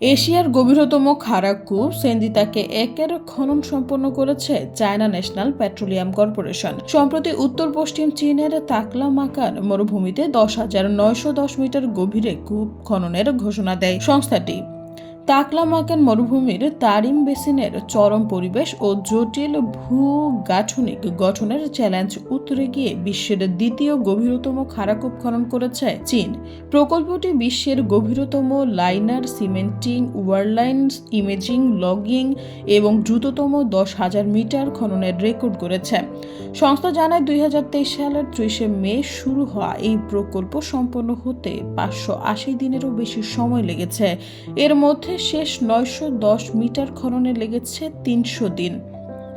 এশিয়ার গভীরতম খারাক্কু সেন্দিতাকে একের খনন সম্পন্ন করেছে চায়না ন্যাশনাল পেট্রোলিয়াম কর্পোরেশন। সম্প্রতি উত্তর পশ্চিম চীনের তাকলামাকার মরুভূমিতে দশ হাজার নয়শো দশ মিটার গভীরে কূপ খননের ঘোষণা দেয় সংস্থাটি। তাকলামাকান মরুভূমির তারিম বেসিনের চরম পরিবেশ ও জটিল ভূগাঠনিক গঠনের চ্যালেঞ্জ উত্তরে গিয়ে বিশ্বের দ্বিতীয় গভীরতম খারাকুপ খনন করেছে চীন। প্রকল্পটি বিশ্বের গভীরতম liner, cementing wireline imaging, logging এবং দ্রুততম দশ হাজার মিটার খননের রেকর্ড করেছে। সংস্থা জানায়, দুই হাজার তেইশ সালের ত্রিশে মে শুরু হওয়া এই প্রকল্প সম্পন্ন হতে পাঁচশো আশি দিনেরও বেশি সময় লেগেছে। এর মধ্যে শেষ নয়শো দশ মিটার খননে লেগেছে তিনশো দিন।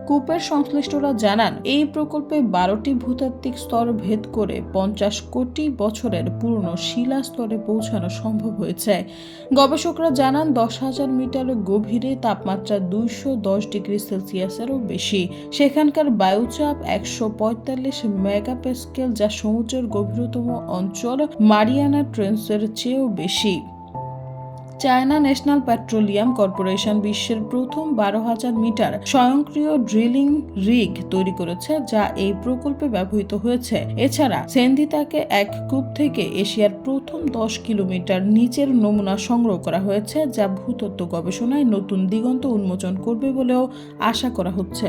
কূপের সংশ্লিষ্টরা জানান, এই প্রকল্পে বারোটি ভূতাত্ত্বিক স্তর ভেদ করে পঞ্চাশ কোটি বছরের পুরনো শিলা স্তরে পৌঁছানো সম্ভব হয়েছে। গবেষকরা জানান, দশ হাজার মিটার গভীরে তাপমাত্রা দুইশো দশ ডিগ্রি সেলসিয়াসেরও বেশি। সেখানকার বায়ুচাপ একশো পঁয়তাল্লিশ মেগাপ্যাসকেল যা সমুদ্রের গভীরতম অঞ্চল মারিয়ানা ট্রেন্সের চেয়েও বেশি। চায়না ন্যাশনাল পেট্রোলিয়াম কর্পোরেশন বিশ্বের প্রথম বারো হাজার মিটার স্বয়ংক্রিয় ড্রিলিং রিগ তৈরি করেছে, যা এই প্রকল্পে ব্যবহৃত হয়েছে। এছাড়া সেন্দিতাকে এক কূপ থেকে এশিয়ার প্রথম দশ কিলোমিটার নিচের নমুনা সংগ্রহ করা হয়েছে, যা ভূতত্ত্ব গবেষণায় নতুন দিগন্ত উন্মোচন করবে বলেও আশা করা হচ্ছে।